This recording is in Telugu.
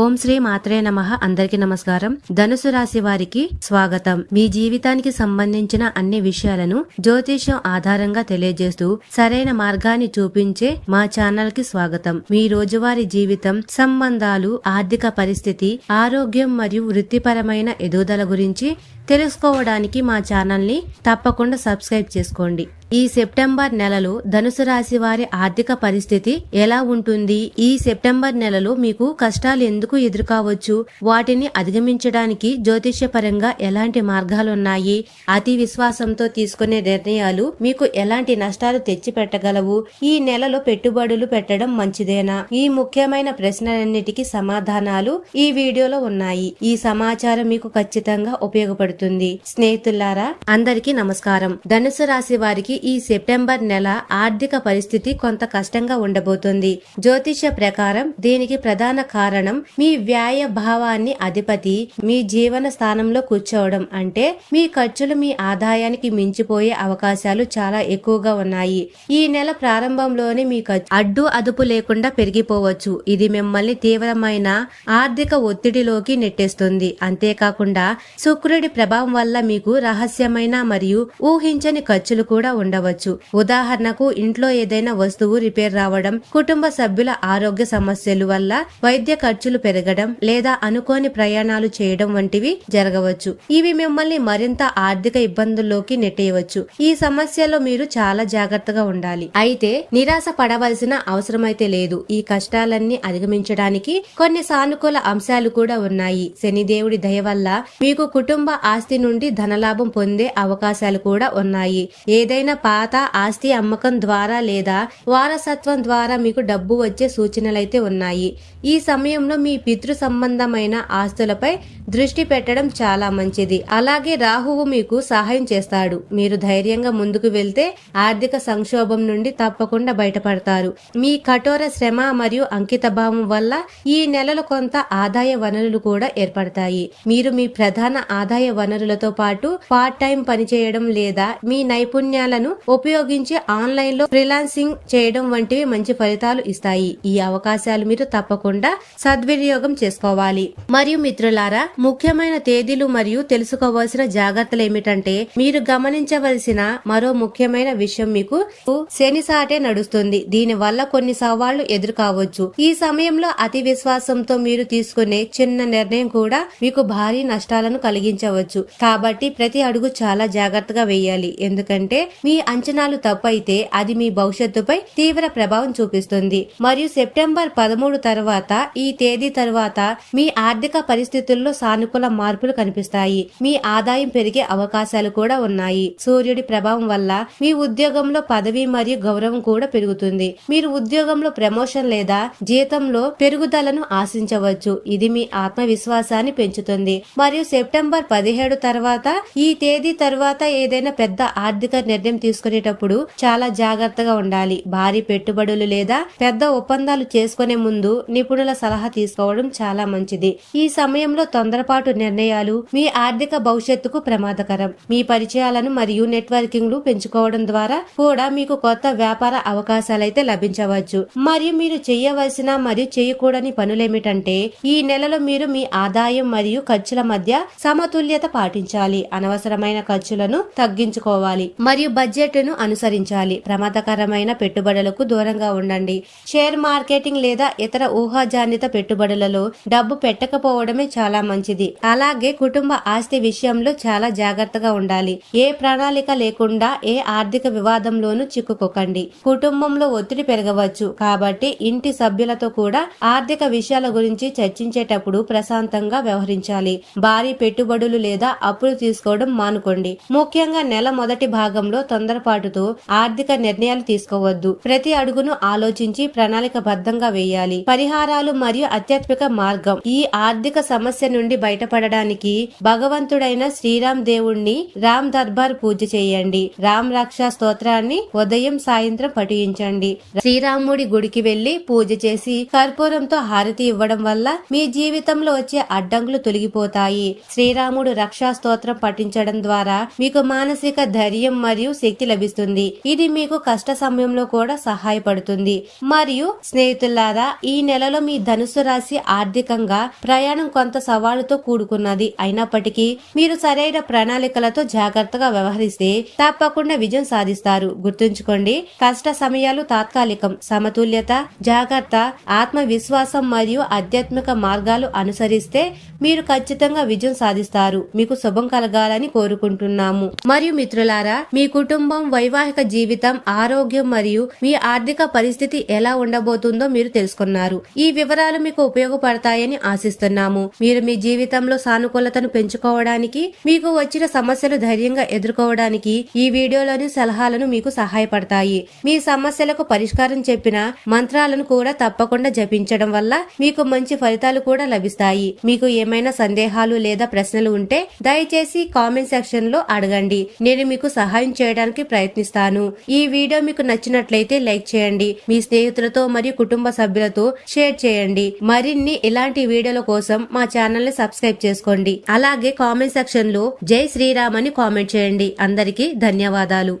ఓం శ్రీ మాత్రే నమ. అందరికి నమస్కారం. ధనుసు రాశి వారికి స్వాగతం. మీ జీవితానికి సంబంధించిన అన్ని విషయాలను జ్యోతిషం ఆధారంగా తెలియజేస్తూ సరైన మార్గాన్ని చూపించే మా ఛానల్కి స్వాగతం. మీ రోజువారీ జీవితం సంబంధాలు ఆర్థిక పరిస్థితి ఆరోగ్యం మరియు వృత్తిపరమైన ఎదుగుదల గురించి తెలుసుకోవడానికి మా ఛానల్ని తప్పకుండా సబ్స్క్రైబ్ చేసుకోండి. ఈ సెప్టెంబర్ నెలలో ధనుసు రాశి వారి ఆర్థిక పరిస్థితి ఎలా ఉంటుంది? ఈ సెప్టెంబర్ నెలలో మీకు కష్టాలు ఎందుకు ఎదుర్కోవచ్చు? వాటిని అధిగమించడానికి జ్యోతిష్యపరంగా ఎలాంటి మార్గాలున్నాయి? అతి విశ్వాసంతో తీసుకునే నిర్ణయాలు మీకు ఎలాంటి నష్టాలు తెచ్చిపెట్టగలవు? ఈ నెలలో పెట్టుబడులు పెట్టడం మంచిదేనా? ఈ ముఖ్యమైన ప్రశ్నలన్నిటికీ సమాధానాలు ఈ వీడియోలో ఉన్నాయి. ఈ సమాచారం మీకు ఖచ్చితంగా ఉపయోగపడుతుంది. స్నేహితులారా అందరికీ నమస్కారం. ధనుసు రాశి వారికి ఈ సెప్టెంబర్ నెల ఆర్థిక పరిస్థితి కొంత కష్టంగా ఉండబోతుంది. జ్యోతిష ప్రకారం దీనికి ప్రధాన కారణం మీ వ్యాయ భావాన్ని అధిపతి మీ జీవన స్థానంలో కూర్చోవడం. అంటే మీ ఖర్చులు మీ ఆదాయానికి మించిపోయే అవకాశాలు చాలా ఎక్కువగా ఉన్నాయి. ఈ నెల ప్రారంభంలోనే మీ అడ్డు అదుపు లేకుండా పెరిగిపోవచ్చు. ఇది మిమ్మల్ని తీవ్రమైన ఆర్థిక ఒత్తిడిలోకి నెట్టేస్తుంది. అంతేకాకుండా శుక్రుడి ప్రభావం వల్ల మీకు రహస్యమైన మరియు ఊహించని ఖర్చులు కూడా ఉండవచ్చు. ఉదాహరణకు ఇంట్లో ఏదైనా వస్తువు రిపేర్ రావడం కుటుంబ సభ్యుల ఆరోగ్య సమస్యలు వల్ల వైద్య ఖర్చులు పెరగడం లేదా అనుకోని ప్రయాణాలు చేయడం వంటివి జరగవచ్చు. ఇవి మిమ్మల్ని మరింత ఆర్థిక ఇబ్బందుల్లోకి నెట్టేయవచ్చు. ఈ సమస్యలో మీరు చాలా జాగ్రత్తగా ఉండాలి. అయితే నిరాశ పడవలసిన అవసరమైతే లేదు. ఈ కష్టాలన్నీ అధిగమించడానికి కొన్ని సానుకూల అంశాలు కూడా ఉన్నాయి. శనిదేవుడి దయ వల్ల మీకు కుటుంబ ఆస్తి నుండి ధనలాభం పొందే అవకాశాలు కూడా ఉన్నాయి. ఏదైనా పాత ఆస్తి అమ్మకం ద్వారా లేదా వారసత్వం ద్వారా మీకు డబ్బు వచ్చే సూచనలైతే ఉన్నాయి. ఈ సమయంలో మీ పితృ సంబంధమైన ఆస్తులపై దృష్టి పెట్టడం చాలా మంచిది. అలాగే రాహువు మీకు సహాయం చేస్తాడు. మీరు ధైర్యంగా ముందుకు వెళ్తే ఆర్థిక సంక్షోభం నుండి తప్పకుండా బయటపడతారు. మీ కఠోర శ్రమ మరియు అంకితభావం వల్ల ఈ నెలలో కొంత ఆదాయ వనరులు కూడా ఏర్పడతాయి. మీరు మీ ప్రధాన ఆదాయ వనరులతో పాటు పార్ట్ టైం పనిచేయడం లేదా మీ నైపుణ్యాలను ఉపయోగించి ఆన్లైన్లో ఫ్రీలాన్సింగ్ చేయడం వంటివి మంచి ఫలితాలు ఇస్తాయి. ఈ అవకాశాలు మీరు తప్పకుండా సద్వినియోగం చేసుకోవాలి. మరియు మిత్రులారా ముఖ్యమైన తేదీలు మరియు తెలుసుకోవాల్సిన జాగ్రత్తలు ఏమిటంటే మీరు గమనించవలసిన మరో ముఖ్యమైన విషయం మీకు శనిసాటే నడుస్తుంది. దీని వల్ల కొన్ని సవాళ్ళు ఎదుర్కావచ్చు. ఈ సమయంలో అతి విశ్వాసంతో మీరు తీసుకునే చిన్న నిర్ణయం కూడా మీకు భారీ నష్టాలను కలిగించవచ్చు. కాబట్టి ప్రతి అడుగు చాలా జాగ్రత్తగా వేయాలి. ఎందుకంటే మీ అంచనాలు తప్పైతే అది మీ భవిష్యత్తుపై తీవ్ర ప్రభావం చూపిస్తుంది. మరియు సెప్టెంబర్ పదమూడు తర్వాత ఈ తేదీ తర్వాత మీ ఆర్థిక పరిస్థితుల్లో సానుకూల మార్పులు కనిపిస్తాయి. మీ ఆదాయం పెరిగే అవకాశాలు కూడా ఉన్నాయి. సూర్యుడి ప్రభావం వల్ల మీ ఉద్యోగంలో పదవి మరియు గౌరవం కూడా పెరుగుతుంది. మీరు ఉద్యోగంలో ప్రమోషన్ లేదా జీతంలో పెరుగుదలను ఆశించవచ్చు. ఇది మీ ఆత్మవిశ్వాసాన్ని పెంచుతుంది. మరియు సెప్టెంబర్ పదిహేను పదిహేడు తర్వాత ఈ తేదీ తర్వాత ఏదైనా పెద్ద ఆర్థిక నిర్ణయం తీసుకునేటప్పుడు చాలా జాగ్రత్తగా ఉండాలి. భారీ పెట్టుబడులు లేదా పెద్ద ఒప్పందాలు చేసుకునే ముందు నిపుణుల సలహా తీసుకోవడం చాలా మంచిది. ఈ సమయంలో తొందరపాటు నిర్ణయాలు మీ ఆర్థిక భవిష్యత్తుకు ప్రమాదకరం. మీ పరిచయాలను మరియు నెట్వర్కింగ్లు పెంచుకోవడం ద్వారా కూడా మీకు కొత్త వ్యాపార అవకాశాలైతే లభించవచ్చు. మరియు మీరు చేయవలసిన మరియు చేయకూడని పనులేమిటంటే ఈ నెలలో మీరు మీ ఆదాయం మరియు ఖర్చుల మధ్య సమతుల్యత పాటించాలి. అనవసరమైన ఖర్చులను తగ్గించుకోవాలి. మరియు బడ్జెట్ను అనుసరించాలి. ప్రమాదకరమైన పెట్టుబడులకు దూరంగా ఉండండి. షేర్ మార్కెటింగ్ లేదా ఇతర ఊహాజాన్యత పెట్టుబడులలో డబ్బు పెట్టకపోవడమే చాలా మంచిది. అలాగే కుటుంబ ఆస్తి విషయంలో చాలా జాగ్రత్తగా ఉండాలి. ఏ ప్రణాళిక లేకుండా ఏ ఆర్థిక వివాదంలోనూ చిక్కుకోకండి. కుటుంబంలో ఒత్తిడి పెరగవచ్చు. కాబట్టి ఇంటి సభ్యులతో కూడా ఆర్థిక విషయాల గురించి చర్చించేటప్పుడు ప్రశాంతంగా వ్యవహరించాలి. భారీ పెట్టుబడులు లేదా అప్పులు తీసుకోవడం మానుకోండి. ముఖ్యంగా నెల మొదటి భాగంలో తొందరపాటుతో ఆర్థిక నిర్ణయాలు తీసుకోవద్దు. ప్రతి అడుగును ఆలోచించి ప్రణాళిక బద్దంగా వేయాలి. పరిహారాలు మరియు ఆధ్యాత్మిక మార్గం ఈ ఆర్థిక సమస్య నుండి బయటపడడానికి భగవంతుడైన శ్రీరామ్ దేవుణ్ణి రామ్ దర్బార్ పూజ చేయండి. రామ్ రక్ష స్తోత్రాన్ని ఉదయం సాయంత్రం పఠించండి. శ్రీరాముడి గుడికి వెళ్ళి పూజ చేసి కర్పూరంతో హారతి ఇవ్వడం వల్ల మీ జీవితంలో వచ్చే అడ్డంకులు తొలగిపోతాయి. శ్రీరాముడు రక్షా స్తోత్రం పఠించడం ద్వారా మీకు మానసిక ధైర్యం మరియు శక్తి లభిస్తుంది. ఇది మీకు కష్ట సమయంలో కూడా సహాయపడుతుంది. మరియు స్నేహితులారా ఈ నెలలో మీ ధనుసు రాశి ఆర్థికంగా ప్రయాణం కొంత సవాలుతో కూడుకున్నది. అయినప్పటికీ మీరు సరైన ప్రణాళికలతో జాగ్రత్తగా వ్యవహరిస్తే తప్పకుండా విజయం సాధిస్తారు. గుర్తుంచుకోండి కష్ట సమయాలు తాత్కాలికం. సమతుల్యత జాగ్రత్త ఆత్మవిశ్వాసం మరియు ఆధ్యాత్మిక మార్గాలు అనుసరిస్తే మీరు ఖచ్చితంగా విజయం సాధిస్తారు. మీకు శుభం కలగాలని కోరుకుంటున్నాము. మరియు మిత్రులారా మీ కుటుంబం వైవాహిక జీవితం ఆరోగ్యం మరియు మీ ఆర్థిక పరిస్థితి ఎలా ఉండబోతుందో మీరు తెలుసుకున్నారు. ఈ వివరాలు మీకు ఉపయోగపడతాయని ఆశిస్తున్నాము. మీరు మీ జీవితంలో సానుకూలతను పెంచుకోవడానికి మీకు వచ్చిన సమస్యలు ధైర్యంగా ఎదుర్కోవడానికి ఈ వీడియోలోని సలహాలను మీకు సహాయపడతాయి. మీ సమస్యలకు పరిష్కారం చెప్పిన మంత్రాలను కూడా తప్పకుండా జపించడం వల్ల మీకు మంచి ఫలితాలు కూడా లభిస్తాయి. మీకు ఏమైనా సందేహాలు లేదా ప్రశ్నలు ఉంటే దయచేసి కామెంట్ సెక్షన్లో అడగండి. నేను మీకు సహాయం చేయడానికి ప్రయత్నిస్తాను. ఈ వీడియో మీకు నచ్చినట్లయితే లైక్ చేయండి. మీ స్నేహితులతో మరియు కుటుంబ సభ్యులతో షేర్ చేయండి. మరిన్ని ఇలాంటి వీడియోల కోసం మా ఛానల్ని సబ్స్క్రైబ్ చేసుకోండి. అలాగే కామెంట్ సెక్షన్లో జై శ్రీరామ్ అని కామెంట్ చేయండి. అందరికీ ధన్యవాదాలు.